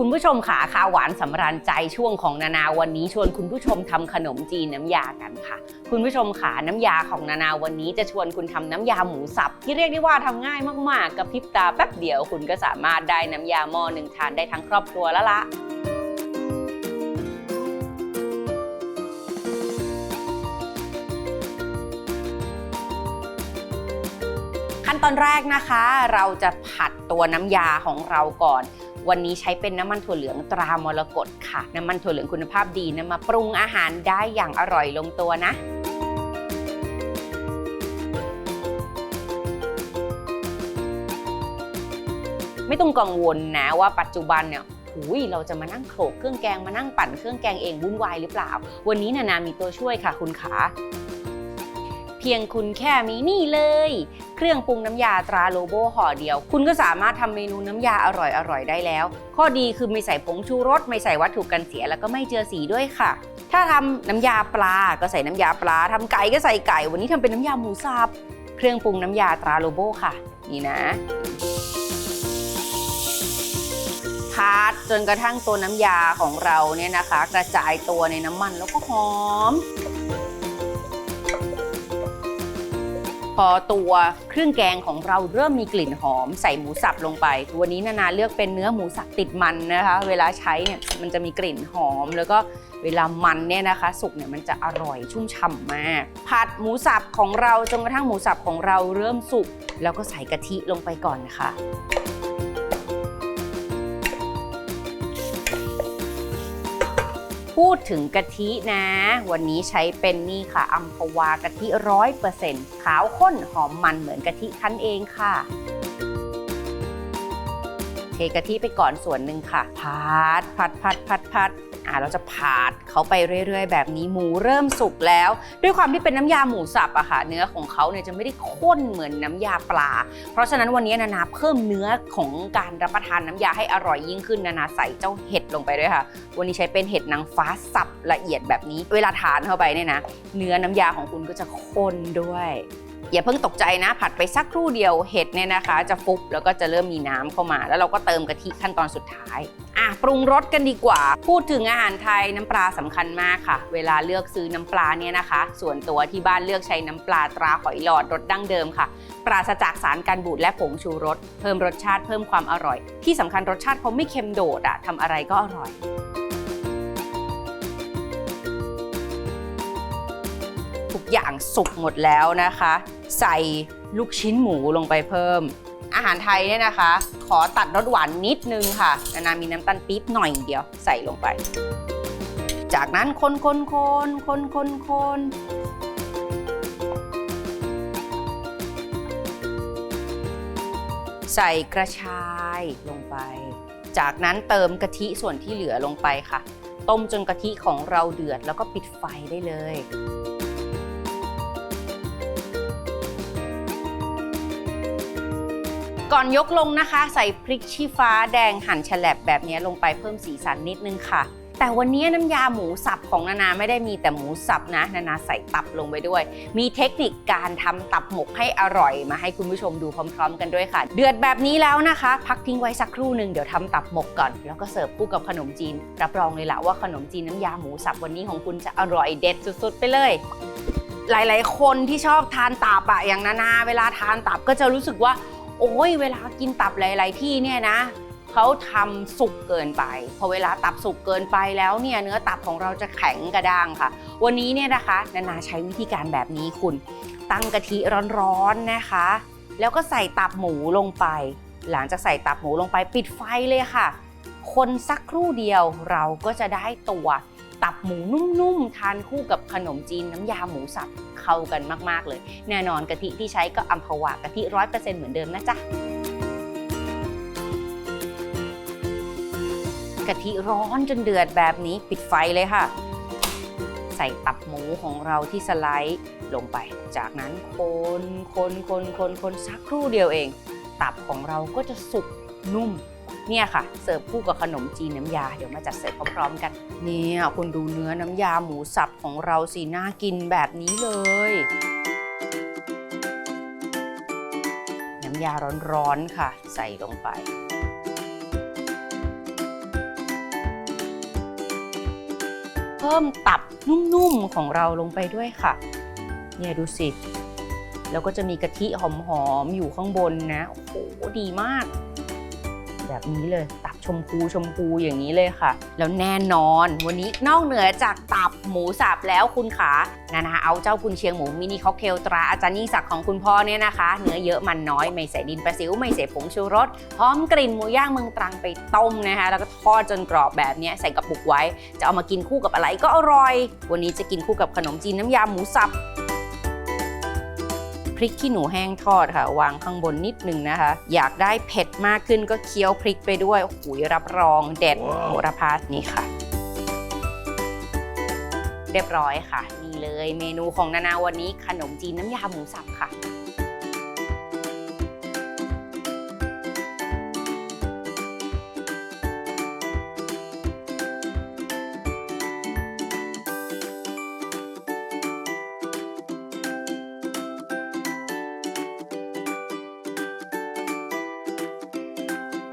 คุณผู้ชมขาคาหวานสำราญใจช่วงของนานาวันนี้ ชวนคุณผู้ชมทำขนมจีนน้ำยากันค่ะ คุณผู้ชมขาน้ำยาของนานาวันนี้จะชวนคุณทำน้ำยาหมูสับ ที่เรียกได้ว่าทำง่ายมากๆ กับพริบตาแป๊บเดียว คุณก็สามารถได้น้ำยาหม้อหนึ่งทานได้ทั้งครอบครัวแล้วละขั้นตอนแรกนะคะ เราจะผัดตัวน้ำยาของเราก่อน วันนี้ใช้เป็นน้ำมันถั่วเหลืองตรามรกตค่ะ น้ำมันถั่วเหลืองคุณภาพดีนะมาปรุงอาหารได้อย่างอร่อยลงตัวนะไม่ต้องกังวลนะว่าปัจจุบันเนี่ยหุยเราจะมานั่งโขลกเครื่องแกงมานั่งปั่นเครื่องแกงเองวุ่นวายหรือเปล่า วันนี้นานามีตัวช่วยค่ะคุณขา พียงคุณแค่มีนี่เลย เครื่องปรุงน้ำยาตราโลโบห่อเดียว คุณก็สามารถทำเมนูน้ำยาอร่อยๆ ได้แล้ว ข้อดีคือไม่ใส่ผงชูรส ไม่ใส่วัตถุกันเสียแล้วก็ไม่เจือสีด้วยค่ะ ถ้าทำน้ำยาปลาก็ใส่น้ำยาปลาทำไก่ก็ใส่ไก่ วันนี้ทำเป็นน้ำยาหมูสับเครื่องปรุงน้ำยาตราโลโบค่ะ นี่นะพัดจนกระทั่งตัวน้ำยาของเราเนี่ยนะคะ กระจายตัวในน้ำมันแล้วก็หอม พอตัวเครื่องแกงของเราเริ่มมีกลิ่นหอม ใส่หมูสับลงไป วันนี้นานาเลือกเป็นเนื้อหมูสับติดมันนะคะ เวลาใช้เนี่ยมันจะมีกลิ่นหอม แล้วก็เวลามันเนี่ยนะคะ สุกเนี่ยมันจะอร่อยชุ่มฉ่ำมาก ผัดหมูสับของเราจนกระทั่งหมูสับของเราเริ่มสุกแล้วก็ใส่กะทิลงไปก่อนค่ะ พูดถึงกะทินะ วันนี้ใช้เป็นนี่ค่ะอัมพวากะทิร้อยเปอร์เซ็นต์ขาวข้นหอมมันเหมือนกะทิคั้นเองค่ะ เทกะทิไปก่อนส่วนหนึ่งค่ะ พัด พัด พัด พัดพัด อ่าเราจะผัดเขาไปเรื่อย ๆ แบบนี้หมูเริ่มสุกแล้ว ด้วยความที่เป็นน้ำยาหมูสับอะค่ะ เนื้อของเขาเนี่ยจะไม่ได้ข้นเหมือนน้ำยาปลา เพราะฉะนั้นวันนี้นานาเพิ่มเนื้อของการรับประทานน้ำยาให้อร่อยยิ่งขึ้นนานาใส่เจ้าเห็ดลงไปด้วยค่ะ วันนี้ใช้เป็นเห็ดนางฟ้าสับละเอียดแบบนี้ เวลาทานเข้าไปเนี่ยนะ เนื้อน้ำยาของคุณก็จะข้นด้วย อย่าเพิ่งตกใจนะ ผัดไปสักครู่เดียวเห็ดเนี่ยนะคะ จะฟุบแล้วก็จะเริ่มมีน้ำเข้ามา แล้วเราก็เติมกะทิขั้นตอนสุดท้ายอะปรุงรสกันดีกว่า พูดถึงอาหารไทยน้ำปลาสำคัญมากค่ะ เวลาเลือกซื้อน้ำปลาเนี่ยนะคะ ส่วนตัวที่บ้านเลือกใช้น้ำปลาตราหอยหลอดรสดั้งเดิมค่ะ ปราศจากสารกันบูดและผงชูรสเพิ่มรสชาติเพิ่มความอร่อย ที่สำคัญรสชาติเขาไม่เค็มโดดอะทำอะไรก็อร่อย อย่างสุกหมดแล้วนะคะ ใส่ลูกชิ้นหมูลงไปเพิ่ม อาหารไทยเนี่ยนะคะ ขอตัดรสหวานนิดนึงค่ะ นานามีน้ำตาลปี๊บหน่อยเดียวใส่ลงไป จากนั้นคนคนคนคนคนคนใส่กระชายลงไป จากนั้นเติมกะทิส่วนที่เหลือลงไปค่ะ ต้มจนกะทิของเราเดือดแล้วก็ปิดไฟได้เลย ก่อนยกลงนะคะ ใส่พริกชี้ฟ้าแดงหั่นฉลบแบบนี้ลงไปเพิ่มสีสันนิดนึงค่ะ แต่วันนี้น้ำยาหมูสับของนานาไม่ได้มีแต่หมูสับนะ นานาใส่ตับลงไปด้วย มีเทคนิคการทำตับหมกให้อร่อยมาให้คุณผู้ชมดูพร้อม ๆ กันด้วยค่ะ เดือดแบบนี้แล้วนะคะ พักทิ้งไว้สักครู่หนึ่งเดี๋ยวทำตับหมกก่อน แล้วก็เสิร์ฟคู่กับขนมจีน รับรองเลยละว่าขนมจีนน้ำยาหมูสับวันนี้ของคุณจะอร่อยเด็ดสุด ๆ ไปเลยหลาย ๆ คนที่ชอบทานตับอะอย่างนานา เวลาทานตับก็จะรู้สึกว่า โอ้ยเวลากินตับหลาย ๆ ที่เนี่ยนะเขาทำสุกเกินไป พอเวลาตับสุกเกินไปแล้วเนี่ยเนื้อตับของเราจะแข็งกระด้างค่ะ วันนี้เนี่ยนะคะนานาใช้วิธีการแบบนี้คุณ ตั้งกะทิร้อน ๆ นะคะ แล้วก็ใส่ตับหมูลงไป หลังจากใส่ตับหมูลงไปปิดไฟเลยค่ะ คนสักครู่เดียวเราก็จะได้ตัว ตับหมูนุ่มๆ ทานคู่กับขนมจีนน้ำยาหมูสับเข้ากันมากๆเลย แน่นอนกะทิที่ใช้ก็อัมพวากะทิร้อยเปอร์เซ็นต์เหมือนเดิมนะจ๊ะกะทิร้อนจนเดือดแบบนี้ปิดไฟเลยค่ะ ใส่ตับหมูของเราที่สไลด์ลงไป จากนั้นคนคนคนคนคนสักครู่เดียวเอง ตับของเราก็จะสุกนุ่ม เนี่ยค่ะ เสิร์ฟคู่กับขนมจีนน้ำยา เดี๋ยวมาจัดเสิร์ฟพร้อมๆกัน เนี่ยคุณดูเนื้อน้ำยาหมูสับของเราสิน่ากินแบบนี้เลย น้ำยาร้อนๆค่ะ ใส่ลงไปเพิ่มตับนุ่มๆของเราลงไปด้วยค่ะ เนี่ยดูสิ แล้วก็จะมีกะทิหอมๆอยู่ข้างบนนะ โอ้โห ดีมาก แบบนี้เลย ตับชมพูชมพูอย่างนี้เลยค่ะ แล้วแน่นอนวันนี้นอกเหนือจากตับหมูสับแล้วคุณขานานาเอาเจ้ากุนเชียงหมูมินิค็อกเทลตราอาจารย์ยิ่งศักดิ์ของคุณพ่อเนี่ยนะคะ เนื้อเยอะมันน้อยไม่ใส่ดินประสิวไม่ใส่ผงชูรสพร้อมกลิ่นหมูย่างเมืองตรังไปต้มนะคะ แล้วก็ทอดจนกรอบแบบนี้ใส่กระปุกไว้ จะเอามากินคู่กับอะไรก็อร่อย วันนี้จะกินคู่กับขนมจีนน้ำยาหมูสับ พริกขี้หนูแห้งทอดค่ะ วางข้างบนนิดนึงนะคะ อยากได้เผ็ดมากขึ้นก็เคี้ยวพริกไปด้วยโอ้โหรับรองเด็ดโหระพานี่ค่ะ เรียบร้อยค่ะ นี่เลยเมนูของนานาวันนี้ขนมจีนน้ำยาหมูสับค่ะ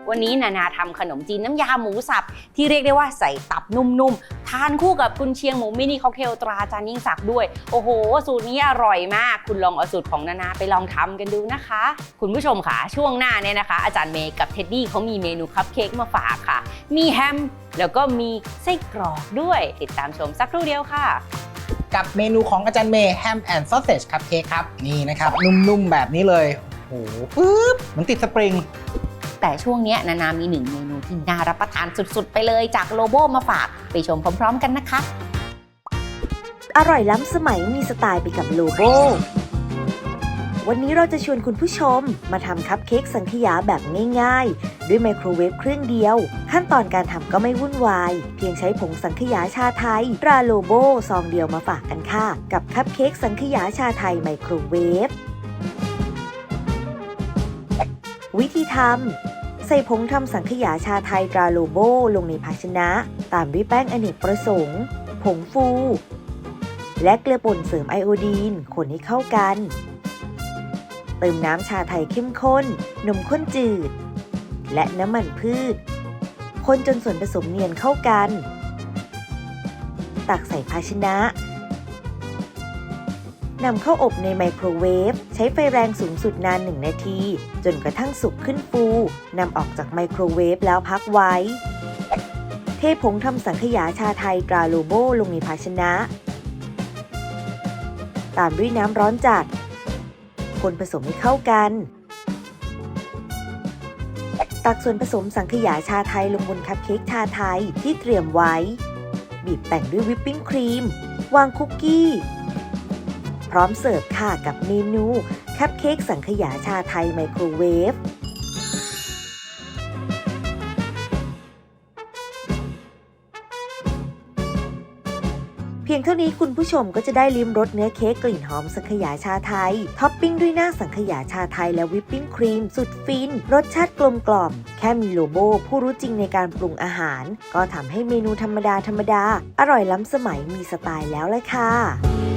วันนี้นานาทำขนมจีนน้ำยาหมูสับ ที่เรียกได้ว่าใส่ตับนุ่มๆ ทานคู่กับกุนเชียงหมูมินิค็อกเทลตราจานยิ่งศักด้วย โอ้โห สูตรนี้อร่อยมาก คุณลองเอาสูตรของนานาไปลองทำกันดูนะคะ คุณผู้ชมค่ะ ช่วงหน้าเนี่ยนะคะ อาจารย์เมย์กับเท็ดดี้เขามีเมนูคัพเค้กมาฝากค่ะ มีแฮมแล้วก็มีไส้กรอกด้วย ติดตามชมสักครู่เดียวค่ะกับเมนูของอาจารย์เมย์แฮมแอนด์ซอสเซจคัพเค้กครับ นี่นะครับ นุ่มๆ แบบนี้เลย โอ้โหปึ๊บมันติดสปริง แต่ช่วงนี้นานามีหนึ่งเมนูที่น่ารับประทานสุดๆ ไปเลยจากโลโบมาฝาก ไปชมพร้อมๆ กันนะคะ อร่อยล้ำสมัยมีสไตล์ไปกับโลโบวันนี้เราจะชวนคุณผู้ชมมาทำคัพเค้กสังขยาแบบง่ายๆ ด้วยไมโครเวฟเครื่องเดียว ขั้นตอนการทำก็ไม่วุ่นวาย เพียงใช้ผงสังขยาชาไทยตราโลโบซองเดียวมาฝากกันค่ะ กับคัพเค้กสังขยาชาไทยไมโครเวฟวิธีทำ ใส่ผงทำสังขยาชาไทยตราโลโบลงในภาชนะ ตามด้วยแป้งอเนกประสงค์ ผงฟู และเกลือป่นเสริมไอโอดีน คนให้เข้ากัน เติมน้ำชาไทยเข้มข้น นมข้นจืด และน้ำมันพืช คนจนส่วนผสมเนียนเข้ากัน ตักใส่ภาชนะ นำเข้าอบในไมโครเวฟใช้ไฟแรงสูงสุดนาน 1 นาที จนกระทั่งสุกขึ้นฟูนำออกจากไมโครเวฟแล้วพักไว้ เทผงทำสังขยาชาไทยตราโลโบลงในภาชนะ ตามด้วยน้ำร้อนจัด คนผสมให้เข้ากัน ตักส่วนผสมสังขยาชาไทยลงบนคัพเค้กชาไทยที่เตรียมไว้ บีบแต่งด้วยวิปปิ้งครีม วางคุกกี้ พร้อมเสิร์ฟค่ะกับเมนูคัพเค้กสังขยาชาไทยไมโครเวฟเพียงเท่านี้คุณผู้ชมก็จะได้ลิ้มรสเนื้อเค้กกลิ่นหอมสังขยาชาไทย ท็อปปิ้งด้วยหน้าสังขยาชาไทยและวิปปิ้งครีม สุดฟิน รสชาติกลมกล่อม แค่มีโลโบผู้รู้จริงในการปรุงอาหาร ก็ทำให้เมนูธรรมดาธรรมดา อร่อยล้ำสมัยมีสไตล์แล้วเลยค่ะ